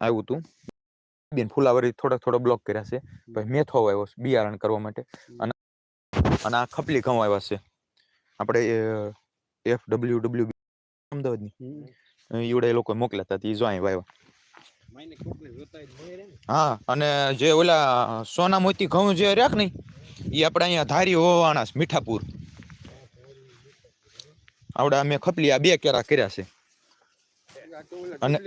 આવ્યું હતું બેન ફુલાવરી થોડા થોડા બ્લોક કર્યા છે. પછી મેથો આવ્યો છે બિયારણ કરવા માટે. અને અને આ ખપલી ઘઉં આવ્યા છે. આપણે એફ ડબલ્યુ ડબલ્યુ અમદાવાદની. ઈવડે એ લોકો મોકલ્યા હતા તે જો અહીં વાવ્યા. હા અને જે ઓલા સોના મોતી ઘઉં જે રાખ નહીં એ આપણે અહીંયા ધારી હોવાના મીઠાપુર. આવડે અમે ખપલી આ બે કેરા કર્યા છે. અને-.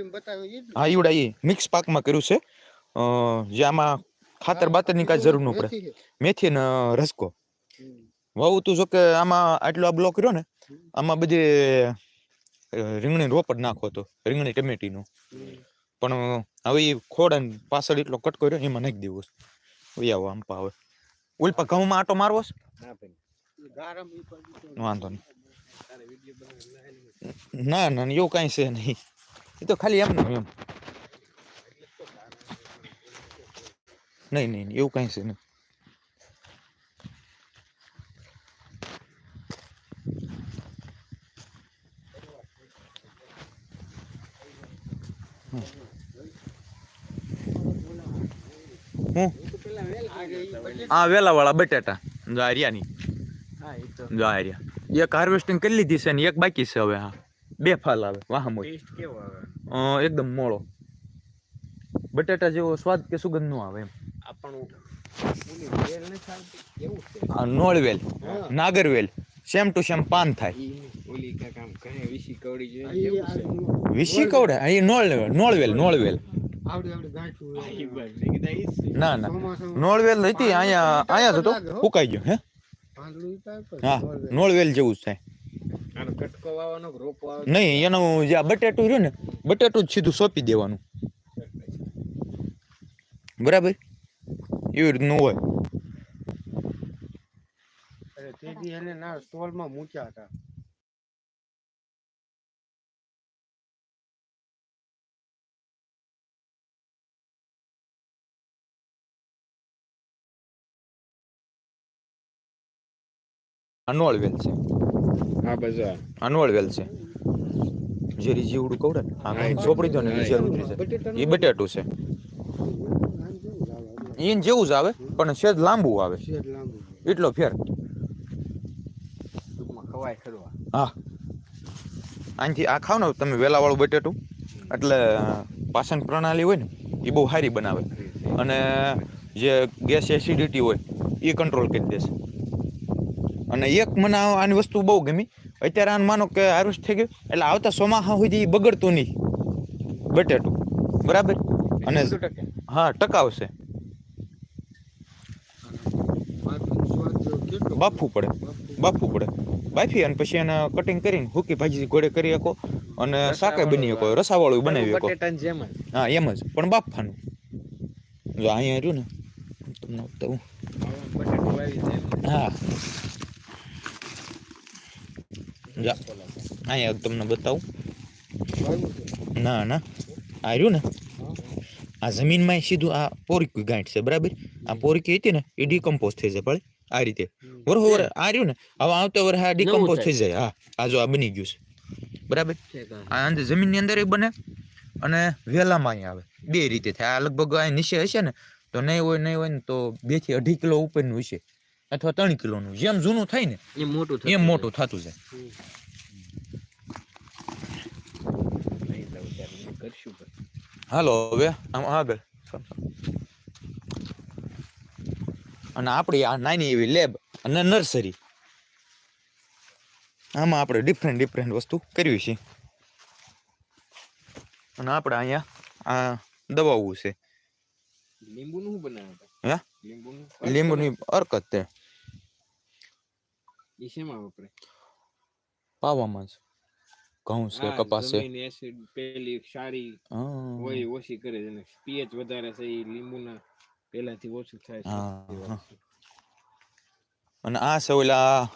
હા ઈવડા એ મિક્સ પાકમાં કર્યું છે. જે આમાં ખાતર બાતરની કાંઈ જરૂર ન પડે. મેથી ને રસકો. વાવું તું જો કે આમાં આટલો આ બ્લોક રહ્યો ને આમાં બધી રીંગણી રોપડ નાખો તો રીંગણી ટમેટીનો. પણ હવે એ ખોડ અને પાછળ એટલો કટકો રહ્યો એમાં નાખી દેવો છે. ઓય આવો આમ પાવે ઉલ્પા ઘઉંમાં આટો મારવો છે? વાંધો નહીં. ના ના, એવું કાંઈ છે નહીં. એ તો ખાલી એમનું એમ. નહીં નહીં એવું કાંઈ છે નહીં. હું? વેલા હતા બટેટા. આ વેલાવાળા બટેટા જો આ રહ્યાની હા એ તો. જો એક હાર્વેસ્ટિંગ કરી લીધી છે ને એક બાકી છે હવે હા બે ફાલ આવે વાહ મોટી કેવો આવે? એકદમ મોળો. બટેટા જેવો સ્વાદ કે સુગંધ નો આવે એમ. આપણું ઓલી વેલ નથી આવતી. કેવું છે? આ નોળવેલ નાગરવેલ સેમ ટુ સેમ પાન થાય. વિશી કવડે આ ઈ નોળવેલ નોળવેલ નોળવેલ. ના ના. નોળવેલ હતી અહીંયા અહીંયા હતો. ઉકાઈ ગયો હે? હા. નોળવેલ જેવું જ થાય. નહીં એનું જે આ બટેટું રહ્યું ને બટેટું જ સીધું સોંપી દેવાનું. બરાબર? એવી રીતનું હોય. અરે એને ના સ્ટોલમાં મૂક્યા હતા. આ નોળવેલ છે. હા બસ અનવળ વેલ છે. જે રીજીવડું કવડે કઈ ચોપડી દો ને હા, ઉતરી છે એ બટેટું છે? ઈન જેવું જ આવે પણ શેદ લાંબુ આવે. એટલો ફેર. ખવાય ખરવા. હા. આનથી આ ખાવ ને તમે વેલાવાળું બટેટું. એટલે પાચન પ્રણાલી હોય ને એ બહુ સારી બનાવે. અને જે ગેસ એસિડિટી હોય એ કંટ્રોલ કરી દેશે. અને એક મને આની વસ્તુ બહુ ગમી. અત્યારે આને માનો કે હાર્વેસ્ટ થઈ ગયું. એટલે આવતા ચોમાસા સુધી બગડતું નહીં. બટેટું. બરાબર? અને હા ટકાવશે. બાફવું પડે. બાફવું પડે. બાફી અને પછી એને કટિંગ કરીને હુકી ભાજી ઘોડે કરી શકો અને શાકે બની શકો. રસાવાળું બનાવી શકો. હા એમ જ. પણ બાફવાનું. જો અહીંયા રહ્યું ને. તમને બતાવું. હા. જા. અહીંયા તમને બતાવું. ના ના. આ રહ્યું ને? આ જમીનમાં સીધું આ પોરકી ગાંઠ છે બરાબર? આ પોરકી હતી ને એ ડીકમ્પોઝ થઈ જાય ભાઈ આ રીતે. બરોબર આ રહ્યું ને? હવે આવતા વર આ ડીકમ્પોઝ થઈ જાય. હા આ જો આ બની ગયું છે. બરાબર? આ અંદર જમીનની અંદર એ બને અને વેલામાં અહીં આવે. બે રીતે થાય. આ લગભગ અહીં નીચે હશે ને તો નહીં હોય નહીં હોય ને તો બેથી અઢી કિલો ઉપરનું હશે. અથવા ત્રણ કિલોનું. જેમ જૂનું થાય ને એ મોટું એમ મોટું થતું જાય. હાલો હવે આમ આગળ. અને આપણી આ નાની એવી લેબ અને નર્સરી આમાં આપણે ડિફરન્ટ ડિફરન્ટ વસ્તુ કરવી છે. અને આપણે અહીંયા આ દવાઓ છે. લીંબુનું શું બનાવે હે? લીંબુની અરકત તે ઈ શેમાં વપરાય પાવામાં જ ઘઉં છે હા, કપાસ છે જમીન એસિડ પેલી સારી હા. હોય ઓછી કરે છે અને પીએચ વધારે છે એ લીંબુના પહેલાથી ઓછું થાય છે હા, એ વાત હા. છે. અને આ છે ઓલા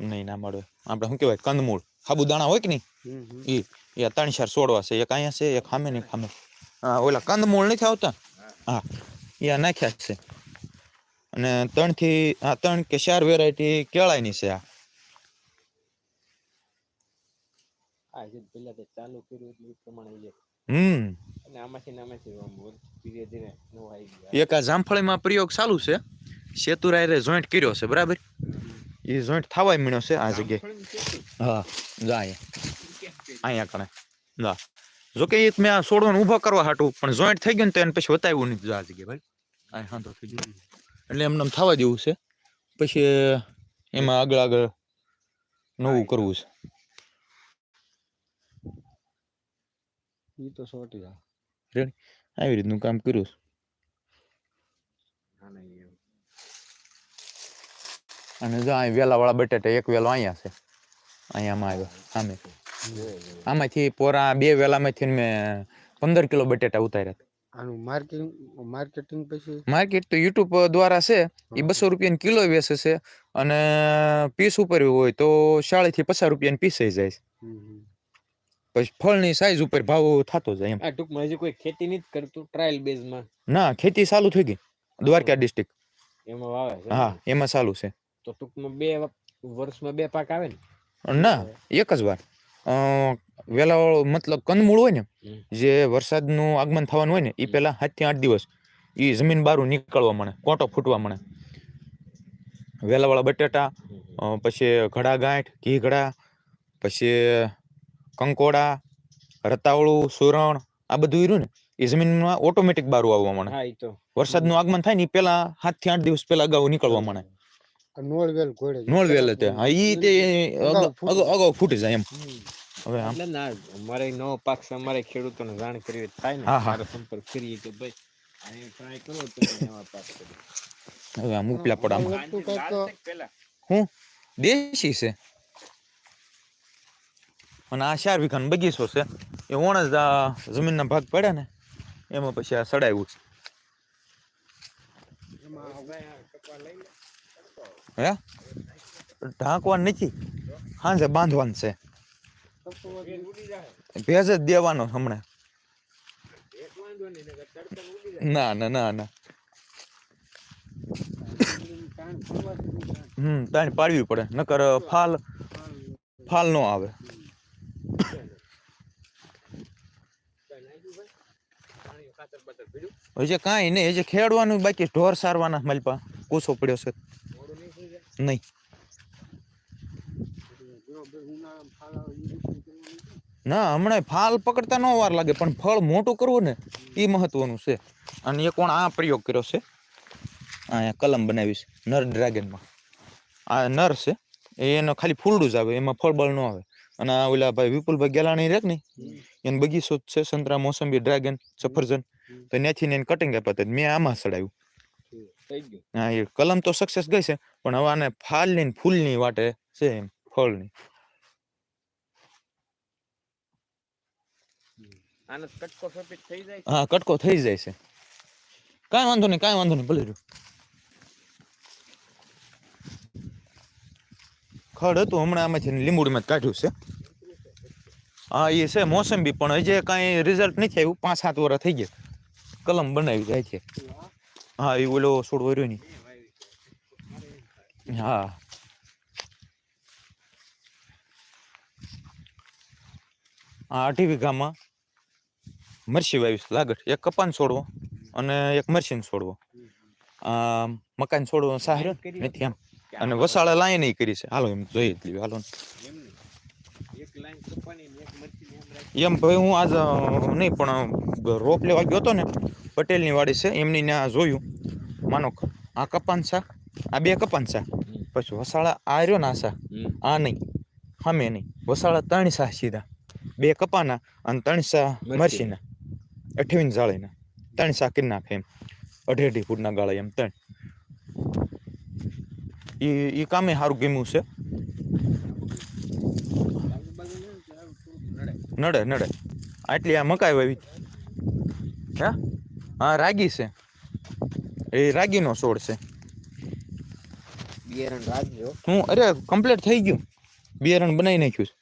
નહીં ના મળે આપણે શું કહેવાય કંદમૂળ સાબુદાણા હોય કે નહીં હમ, હમ. ઈ એ આ ત્રણ ચાર છોડવા છે એક અહીંયા છે એક સામે ને એક સામે હા ઓલા કંદમૂળ નથી આવતા હા એ આ નાખ્યા જ છે અને ત્રણથી આ ત્રણ કે ચાર વેરાયટી કેળાની છે આ. ચાલુ કર્યું પ્રમાણે હમ. અને આમાંથી ને આમ ધીરે ધીરે નવું આવી ગયું એક આ જામફળીમાં પ્રયોગ ચાલુ છે. સેતુરાયરે જોઈન્ટ કર્યો છે બરાબર? એ જોઈન્ટ થવાય મળ્યો છે આ જગ્યાએ. હા જા અહીંયા. કણે. ના જો કે એ મેં આ છોડવાનું ઊભા કરવા હાટું પણ જોઈન્ટ થઈ ગયું ને તો એને પછી બતાવ્યું નહીં. આ જગ્યાએ ભાઈ. આ હાંધો થઈ ગયો. એટલે એમને થવા જેવું છે. પછી એમાં આગળ આગળ નવું કરવું છે. ઈ તો સોટી આવી રીતનું કામ કર્યું છે. અને જો અહીં વેલાવાળા બટેટા એક વેલો અહીંયા છે. અહીંયામાં આવ્યો સામે. આમાંથી પોરા બે વેલામાંથી મેં પંદર કિલો બટેટા ઉતાર્યા આનું માર્કેટિંગ માર્કેટિંગ પછી? માર્કેટ તો યુટ્યુબ દ્વારા છે. એ બસો રૂપિયાની કિલો વેચે છે. અને પીસ ઉપર હોય તો ચાળીસથી પચાસ રૂપિયાની પીસ થઈ જાય. પછી ફળની સાઈઝ ઉપર ભાવ થતો જાય એમ. આ ટૂંકમાં હજી કોઈ ખેતી નથી કરતું ટ્રાયલ બેઝમાં ના ખેતી ચાલુ થઈ ગઈ. દ્વારકા ડિસ્ટ્રિક્ટ એમાં વાવે છે. હા એમાં ચાલુ છે. તો ટૂંકમાં બે વર્ષમાં બે પાક આવે ને? ના એક જ વાર. વેલાવાળો મતલબ કંદમૂળ હોય ને. જે વરસાદનું આગમન થવાનું હોય ને એ પહેલા સાતથી આઠ દિવસ એ જમીન બારું નીકળવા મળે કોટો ફૂટવા મળે. વેલાવાળા બટેટા પછી ઘડા ગાંઠ ઘી ઘડા પછી કંકોડા રતાવળું સુરણ આ બધું રહ્યું ને એ જમીનમાં ઓટોમેટિક બારું આવવા મળે. વરસાદનું આગમન થાય ને એ પહેલા સાતથી આઠ દિવસ પહેલા અગાઉ નીકળવા મળે. નોળવેલ નોળ વેલ ઘોડે છે. નોળ વેલે તે. હા ઈ તે અગાઉ ફૂટી. જાય એમ. હવે આમ. એટલે ના અમારે નવો પાક છે અમારે ખેડૂતોને જાણ કરી થાય ને. હા, હા. મારો સંપર્ક કરીએ કે ભાઈ આને ટ્રાય કરો તો નવા પાક કરી. હવે આમ ઉપલા પડામાં. પેલા. હું? દેશી છે. અને આ ચાર વીઘાનો બગીચો છે. એ ઓણ જ આ જમીનના ભાગ પડ્યા ને એમાં પછી આ સડાયું છે. હે? ઢાંકવાનું નથી. હાંજે બાંધવાનું છે. ભેજ જ દેવાનો હમણાં. એક વાંધો નહીં નકર તડકા ઉડી જાય ના ના ના ના. કાન ફરવાથી નહીં કાન. હમ, તાણી પાડવી પડે, નકર ફાલ ફાલ નો આવે. કાંઈ નાખ્યું ભાઈ પાણી ખાતર બાતર ભીડ્યું હજી કાંઈ નહીં, હજી ખેડવાનું બાકી ઢોર સારવાના મલપા કૂસો પડ્યો છે. મોડું નહીં. ના હમણાં ફાલ પકડતા નો વાર લાગે, પણ ફળ મોટું કરવું ને એ મહત્વનું છે. અને એ કોણ આ પ્રયોગ કર્યો છે? અહીંયા કલમ બનાવી નર ડ્રેગનમાં. આ નર છે એનો ખાલી ફૂલડું જ આવે, એમાં ફળબળ ન આવે. અને આ ઓલા ભાઈ વિપુલભાઈ ગેલાણી રેક ને એને બગીચો જ છે, સંતરા, મોસંબી, ડ્રેગન, સફરજન. તો ત્યાંથી એને કટિંગ આપ્યા મેં આમાં સડાવ્યું. હા, એ કલમ તો સક્સેસ ગઈ છે, પણ હવે આને ફાલની ફૂલની વાટે છે એમ, ફળની. આને કટકો સફેદ થઈ જાય હા, કટકો થઈ જાય છે. કાંઈ વાંધો નહીં, કાંઈ વાંધો નહીં, ભલે રહ્યું. ખડ હતું હમણાં આમાંથી લીંબુડીમાં જ કાઢ્યું છે. હા, એ છે મોસંબી, પણ હજી કાંઈ રિઝલ્ટ નથી આવ્યું. પાંચ સાત વર્ષ થઈ ગયા. કલમ બનાવી જાય છે. હા, એ ઓલો છોડ વર્યો નહીં. હા. આ અઢી વીઘામાં મરસી વાવીશ લાગટ એક કપાન છોડવો અને એક મરસીન છોડવો. આ મકાન છોડવો સાહેર નથી એમ. અને વસાળા લાઈન કરી છે. હાલો એમ જોઈ જ લીધું હાલો એમ ભાઈ હું આજ નહીં પણ રોપ લેવા ગયો હતો ને પટેલની વાડી છે એમની ત્યાં જોયું. માનો આ કપાન સા આ બે કપાન સા પછી વસાળા આ રહ્યો ને આ સા આ નહીં સામે નહીં. વસાળા ત્રણ સા સીધા. બે કપાના અને ત્રણ સા મરસીના અઠ્યાવીસ જાળીના ત્રણ સાકી નાખે એમ. અઢી અઢી ફૂટના ગાળા એમ ત્રણ. એ એ કામે સારું ગમ્યું છે. નડે નડે. આટલી આ મકાઈ વાવી. હે? હા રાગી છે. એ રાગીનો છોડ છે. બિયારણ રાખજો હું. અરે કમ્પ્લીટ થઈ ગયું. બિયારણ બનાવી નાખ્યું છે.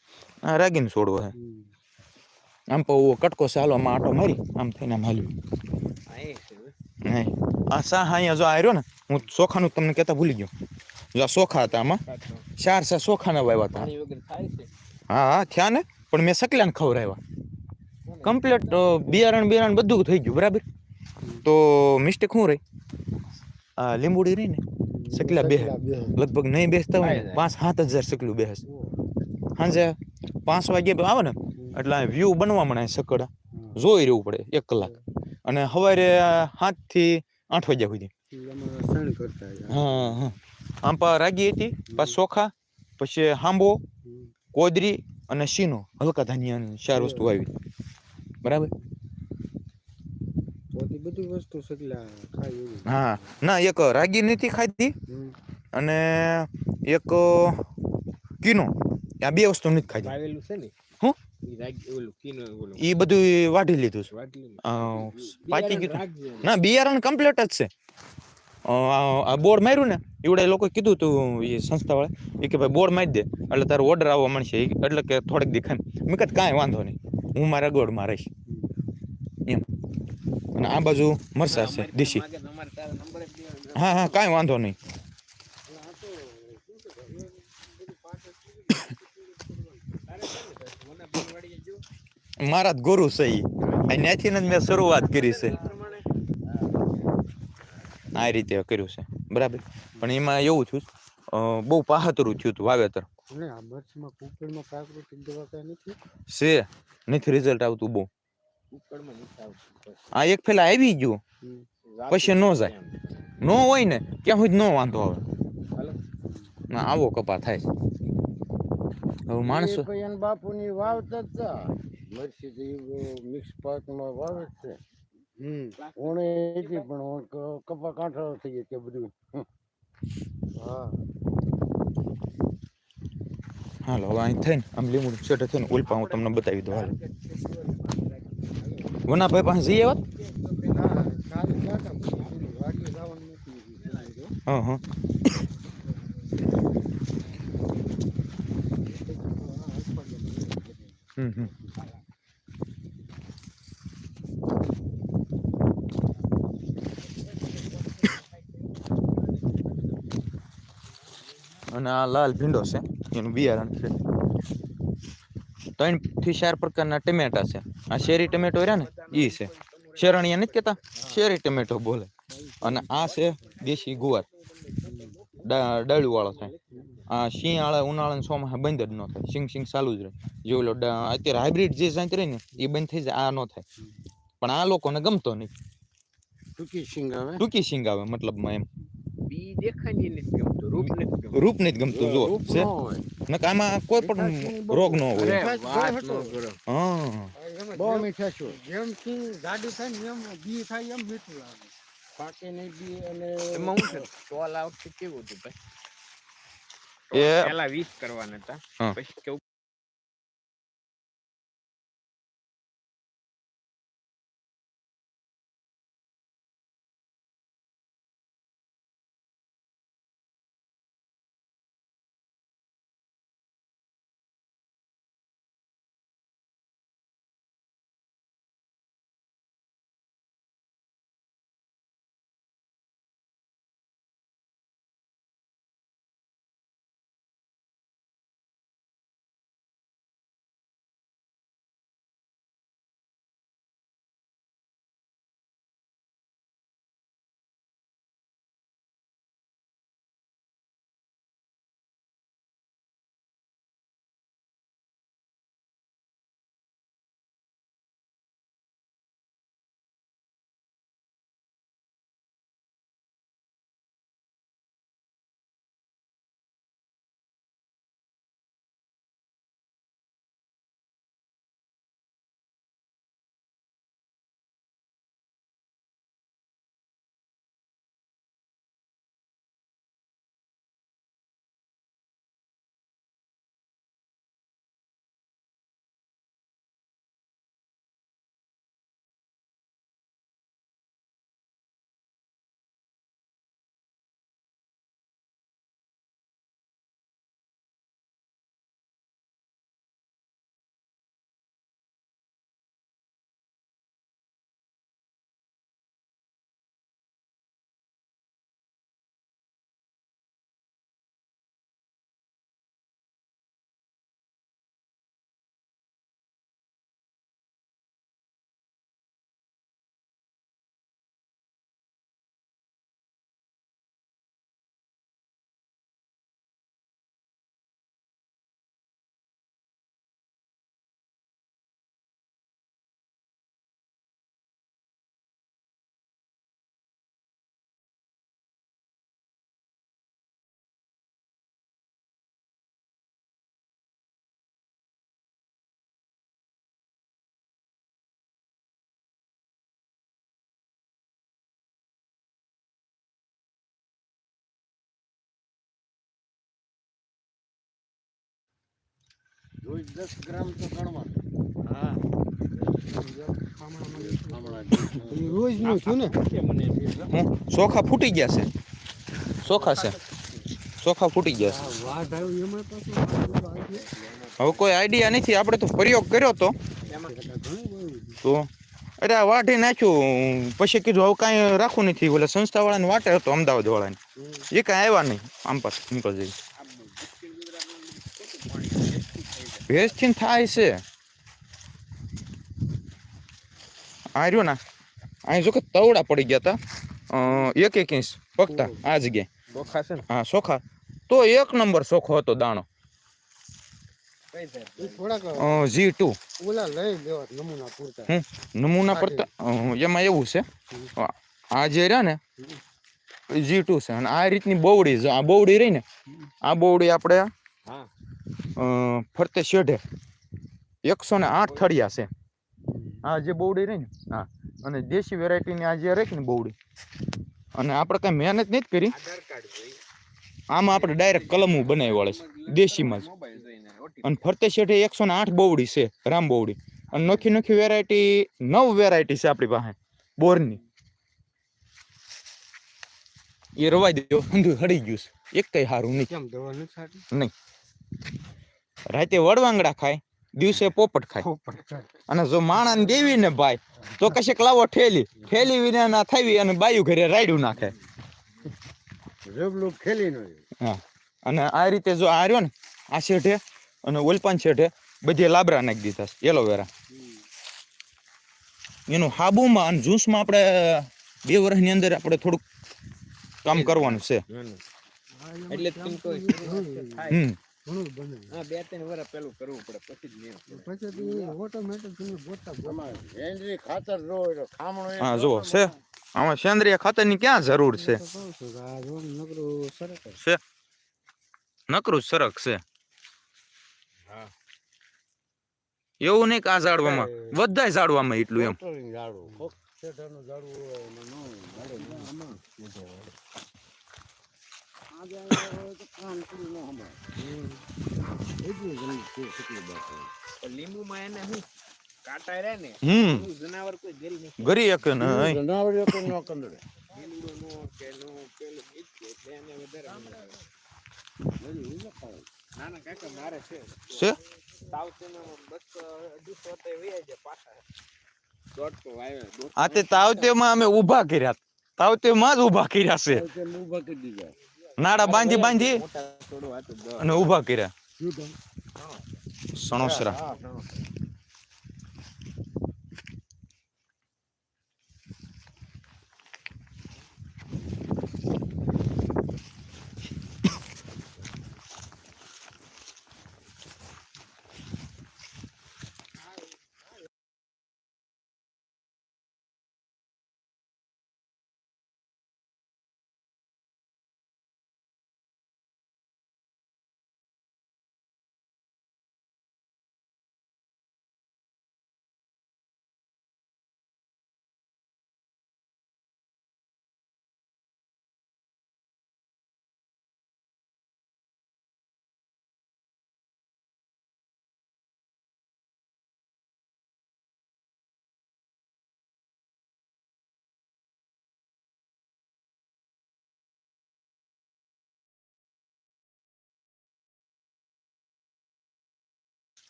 આ રાગીનો છોડવો છે હમ. આમ તો ઓવો કટકો ચાલો આમાં આટો મારી આમ થઈને આમ હાલ્યું. આ સા સા અહીંયા જો આવ્યો ને હું ચોખાનું તમને કહેતા ભૂલી ગયો. જો આ ચોખા હતા આમાં. ચાર સા ચોખાના વાવ્યા હતા. પાણી વગર થાય છે હા હા થયા ને પણ મેં સકલાને ખવડાવ્યા. કોણ કમ્પ્લીટ બિયારણ બિયારણ બધું થઈ ગયું બરાબર? તો મિસ્ટેક શું રહી? આ લીંબુડી રહી ને સકલા બે. લગભગ નહીં બેસતા હોય ને પાંચ સાત હજાર સકલું બેસ. સાંજે પાંચ વાગે આવે ને એટલે વ્યૂ બનવા મને સકડા જોઈ રહેવું પડે એક કલાક. અને સવારે સાતથી આઠ વાગ્યા સુધી. હા હા. આમ પા રાગી હતી પાછ ચોખા પછી હાંબો કોદરી અને શીનો હલકા ધાન્ય ચાર વસ્તુ આવી બરાબર? બધી વસ્તુ હા. ના એક રાગી નથી ખાધી અને એક કીનો. આ બે વસ્તુ નથી ખાધી. આવેલું છે ને? ઈ એ બધું વાઢી લીધું છે. પાકી ગયું ના બિયારણ કમ્પ્લીટ જ છે. આ બોર્ડ માર્યું ને એવડે લોકો કીધું તું એ સંસ્થા વાળા એ કે ભાઈ બોર્ડ મારી દે એટલે તારો ઓર્ડર આવવા મળશે. એટલે કે થોડીક દેખાય મેં કીધું કાંઈ વાંધો નહીં. હું મારા ગોળમાં રહીશ. એમ. અને આ બાજુ મરસા છે દેશી. હા હા કાંઈ વાંધો નહીં તારે છે ને સાહેબ, મોના બેનવાડીએ જો. મારા જ ગુરુ છે ઈ. અને ત્યાંથી જ મેં શરૂઆત કરી છે. આ રીતે કર્યું છે. બરાબર. પણ એમાં એવું થયું બહુ પાહતરું થયું હતું વાવેતર. છે. નથી રિઝલ્ટ આવતું બહુ. આ એક ફેલા આવી ગયું. પછી નો જાય. ન હોય ને ક્યાં સુધી ન વાંધો આવે. ના આવો કપા થાય. હવે માણસો બાપુની વાવતા જ મરસી મિક્સ પાકમાં વાવે છે હમ. ઓણે હતી પણ કપા કાંઠા થઈ ગયા તે બધું. હા. હાલો હવે અહીં થઈને આમ લીંબુ છેટે થઈને ઉલ્પા હું તમને બતાવી દઉં હાલો. વનાભાઈ પાસે જઈએ વાત? હા હા. હમ હમ. અને આ લાલ ભીંડો છે એનું બિયારણ છે. ત્રણથી ચાર પ્રકારના ટમેટા છે. આ શેરી ટમેટો રહ્યા ને એ છે. શેરણિયા નથી કેતા? શેરી ટમેટો બોલે. અને આ છે દેશી ગુવાર. ડાળું વાળો થાય. આ શિયાળા ઉનાળા સોમાં બંધ જ ન થાય. સિંગ સિંગ ચાલુ જ રહે. જે લો અત્યારે હાઇબ્રિડ જે સાંત રહી ને એ બંધ થઈ જાય આ ન થાય. પણ આ લોકોને ગમતો નહીં ટૂંકી સિંગ આવે? ટૂંકી સિંગ આવે મતલબમાં એમ. બી દેખાય ને ઈ નથી ગમતું. રૂપ નથી ગમતું રૂપ નથી ગમતું જો રૂપ છે ન હોય નકર આમાં કોઈ પણ રોગ ન હોય અરે મીઠાશ વાત બહુ ન હતો. કરો હા બહુ મીઠા છો જેમ સિંગ જાડી થાય ને એમ બી થાય એમ મીઠું લાગે પાકે નહીં બી અને એમાં હું છે ટોલ આ વખતે કેવું હતું ભાઈ એ- પેલા વીસ કરવાના હતા હા. પછી કેવું રોજ દસ ગ્રામ તો ગણવાનું. હા. રોજ છું ને. ચોખા ફૂટી ગયા છે. ચોખા છે. ચોખા ફૂટી ગયા છે. હવે કોઈ આઈડિયા નથી. આપણે તો પ્રયોગ કર્યો તો. તો અરે આ વાઢી નાખ્યું. પછી કીધું હવે કાંઈ રાખવું નથી. ઓલા સંસ્થાવાળાને વાટે હતો અમદાવાદ વાળાને એ કાંઈ આવ્યા નહીં. આમ પાસ સિમ્પલ જઈ ભેજથી થાય છે. આ રહ્યો ના અહીં જો કે તવડા પડી ગયા હતા એક એક ઇંચ પગતા આ જગ્યાએ. બોખા છે ને? હા ચોખા તો એક નંબર ચોખો હતો દાણો. G two. નમૂના પૂરતા. હમ. નમૂના પડતા એમાં એવું છે? આ- જે રહ્યા ને જી ટુ છે. અને આ રીતની બોવડી જો આ બોવડી રહી ને આ બોવડી આપણે ફરતે શેઢે. એકસો ને આઠ થળિયા છે. આ જે બોવડી રહી ને હા અને દેશી વેરાયટીની આ જે રહી ને બોવડી અને આપણે કઈ મહેનત નથી કરી. આમાં આપણે ડાયરેક્ટ કલમું બનાવી વાળે છે દેશીમાં જ. અને ફરતે શેઠે એકસો ને આઠ બોવડી છે રામ બોવડી અને નોખી નોખી વેરાયટી નવ વેરાયટી છે આપણી પાસે બોરની. એ રવાઈ દેજો અંધું હળી ગયું છે. એક કઈ સારું નહીં. નહીં. રાતે વડવાંગડા ખાય દિવસે પોપટ ખાય. અને જો માણા દેવી ને ભાઈ તો કશેક લાવો ઠેલી. ઠેલી વિના ના થાવી અને બાયું ઘરે રાયડું નાખે. હા. અને આ રીતે જો આ રહ્યો ને આ શેઠે અને ઓલપાન શેઠે બધી લાબરા નાખી દીધા એલોવેરા એનું હાબુમાં અને જ્યુસમાં આપણે બે વર્ષની અંદર આપણે થોડુંક કામ કરવાનું છે. એટલે. હમ. ઘણું બને. હા બે ત્રણ વર્ષ પેલું કરવું પડે પછી જ પડે. પછી ઓટોમેટિક તમે બોલતા હેન્ડરી ખાતર જો એટલે ખામણો હા જો છે. આમાં સેન્દ્રિય ખાતરની ક્યાં જરૂર છે? નકરું સરસ જ. છે. નકરું સરક છે. હા. એવું નહીં કે આ ઝાડવામાં. બધા ઝાડવામાં એટલું એમ. ઝાડવું ઝાડવું કોક શેઠાનું ઝાડવું હોય એમાં ન હોય. ઝાડે ન આમાં સીધો હોય. આજે અહીંયા હોય તો કાન પૂરું ન સંભાળે. એટલું જલ્દી છે કેટલી બાકી હોય. પણ લીંબુમાં એને શું કાંટા રહે ને હમ એવું જનાવર કોઈ ગરી નથી ગરી એક ને જનાવરીઓ તો ન કંદડે. લીંબુનો કે નો પેલું ઈ જ છે એટલે એને વધારે મજા આવે. હજી ઈ ન ખાય. ના ના કાકા મારે છે છે સાવચેનો બસો અઢીસો તો વહી જાય પાછા દોઢસો વાવ્યા દોઢસો આ તે તાવતેમાં અમે ઊભા કર્યા તાવતેમાં જ ઊભા કર્યા છે તો તે ઊભા કરી દીધા. નાડા બાંધી બાંધી અને ઊભા કર્યા? સણોસરા.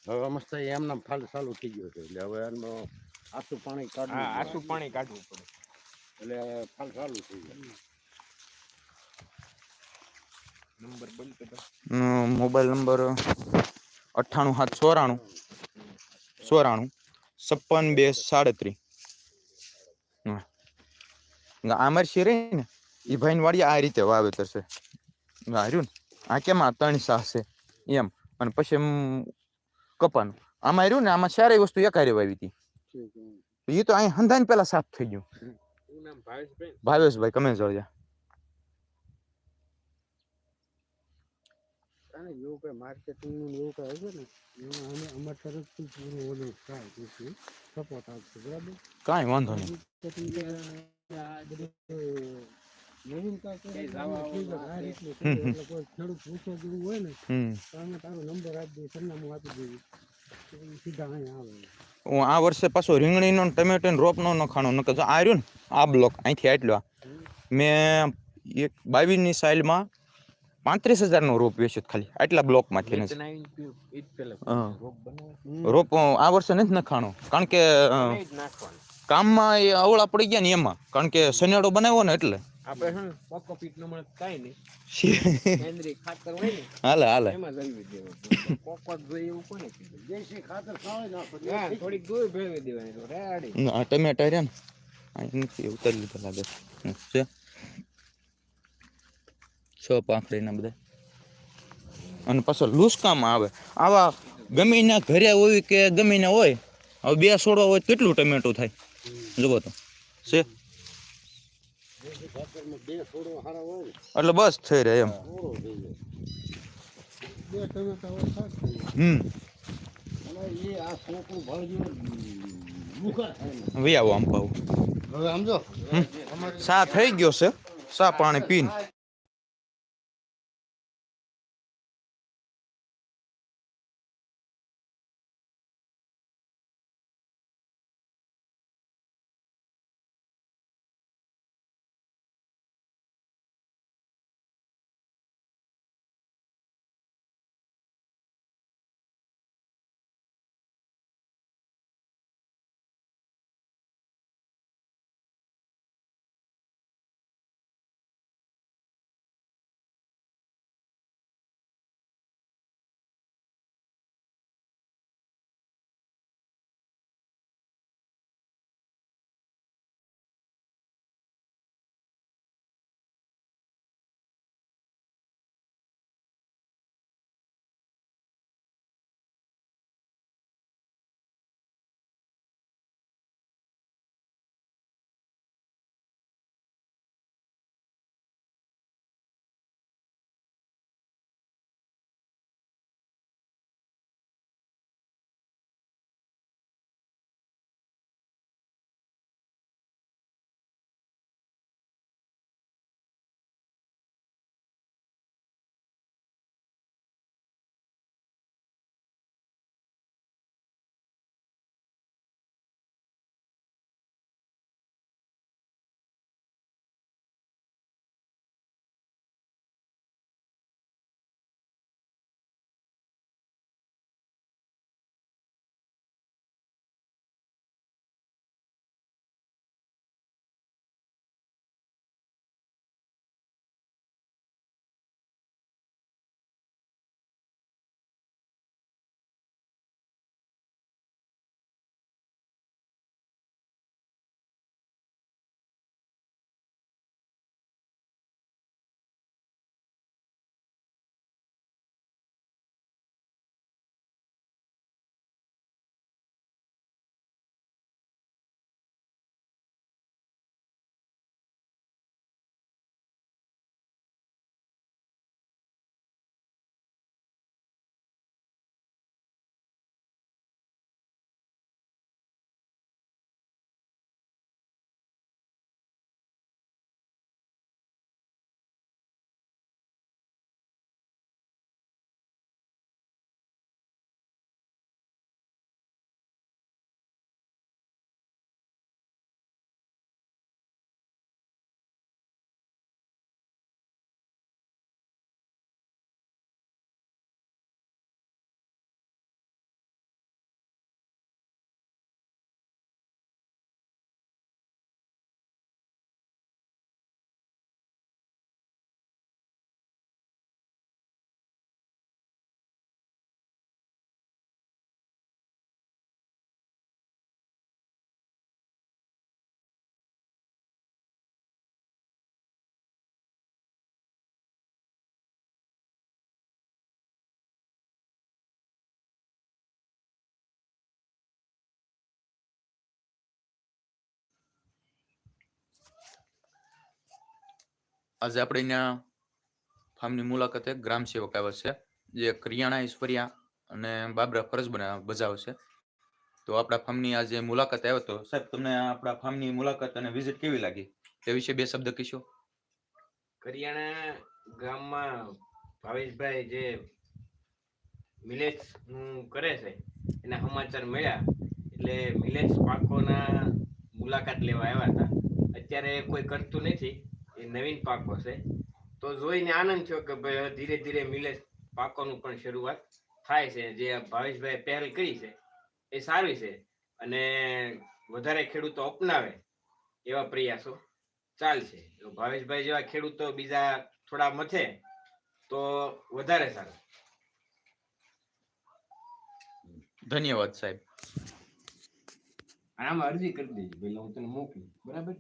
હવે મસ્ત એમને ફાલ ચાલુ થઈ ગયો છે. એટલે હવે એનો આસુ પાણી કાઢવું હા આસુ પાણી કાઢવું પડે. એટલે ફાલ ચાલુ થઈ જાય નંબર બંધ કરો મોબાઈલ નંબર અઠ્ઠાણું સાત ચોરાણું. ચોરાણું છપ્પન બે સાડત્રીસ. આમર શિરે ને? એ ભાઈ વાડી આ રીતે વાવેતર છે. હાર્યું ને? આ કેમ આ ત્રણ સાહ છે? એમ. અને પછી એમ કપાનું. આમાં રહ્યું ને આમાં સારી વસ્તુ એકારે વાવી હતી. એ તો અહીં હંધાઈને પેલા સાફ થઈ ગયું. ભાવેશભાઈ? કમે જોડ્યા એવું કઈ માર્કેટિંગ એવું કઈ હશે ને? એમાં અમે અમારા તરફથી પૂરું ઓલું થાય તેથી સપોર્ટ આપશે બરાબર? કાંઈ વાંધો નહીં. કે આ બધું નવીનતા કરે કઈ તો અમે જવા કીધું, આવવા આ રીતનું હમ, છે. હમ. એટલે કોઈ ખેડૂત પૂછવા જેવું હોય ને તો અમે તારો નંબર આપી દઈએ સરનામું આપી દઈએ સીધા અહીંયા આવે હું આ વર્ષે પાછો રીંગણીનો નો ટમેટો ને રોપનો નખાણો નકર જો આ રહ્યું ને આ બ્લોક અહીંથી આટલો મેં એક બાવીસની સાઇલમાં પાંત્રીસ હજારનો રોપ વેચ્યો ખાલી આટલા બ્લોકમાંથી રોપ આ વર્ષે નથી નખાણો કારણ કે કામમાં એ અવળા પડી ગયા ને એમાં કારણ કે સનેડો બનાવ્યો ને એટલે આપણે શું પક્કો પીટ નો મળે તો નહીં. કેન્દ્રી ખાતર હોય ને હાલે હાલે. એમાં જલવી દેવાનું. પોપટ જોઈએ એવું કોને કીધું દેશી ખાતર ખાવે નાખો થોડીક દૂર ભેળવી દેવાની તો રેડી. ના ટમેટા રહ્યા ને અહીં નથી ઉતારી લીધા લાગે છે. છ? પાંખડીના બધા. અને પાછો લૂસકામાં આવે. આવા ગમે એના ઘરે હોય કે ગમે ના હોય હવે બે છોડવા હોય કેટલું ટમેટું થાય? જુઓ તો. છે દેશી ખાતરમાં બે થોડો હારા હોય ને એટલે બસ થઈ રહે એમ. હમ. વી આવો આમ પાવ સા થઈ ગયો છે. સા પાણી પીને. આજે આપણે અહીંયા ફાર્મની મુલાકાતે ગ્રામ સેવક આવ્યા છે, જે કરિયાણા ઈશ્વરિયા અને બાબરા ફરજ બના બજાવશે તો આપણા ફાર્મની આજે મુલાકાત આવ્યો તો, સાહેબ, તમને આપણા ફાર્મની મુલાકાત અને વિઝિટ કેવી લાગી? તે વિશે બે શબ્દ કહીશો. કરિયાણા ગામમાં ભાવેશભાઈ જે મિલેટ્સ કરે છે, એના સમાચાર મળ્યા, એટલે મિલેટ્સ પાકોના મુલાકાત લેવા આવ્યા હતા. અત્યારે કોઈ કરતું નથી. એ નવીન પાકો છે. તો જોઈને આનંદ થયો કે ભાઈ હવે ધીરે ધીરે મિલેટ્સ પાકોનું પણ શરૂઆત થાય છે. જે ભાવેશભાઈ પહેલ કરી છે એ સારી છે અને વધારે ખેડૂતો અપનાવે એવા પ્રયાસો ચાલશે. ભાવેશભાઈ જેવા ખેડૂતો બીજા થોડા મથે તો વધારે સારું. ધન્યવાદ સાહેબ. આમાં અરજી કરી દેજો. પેલા હું તને મોકલું. બરાબર?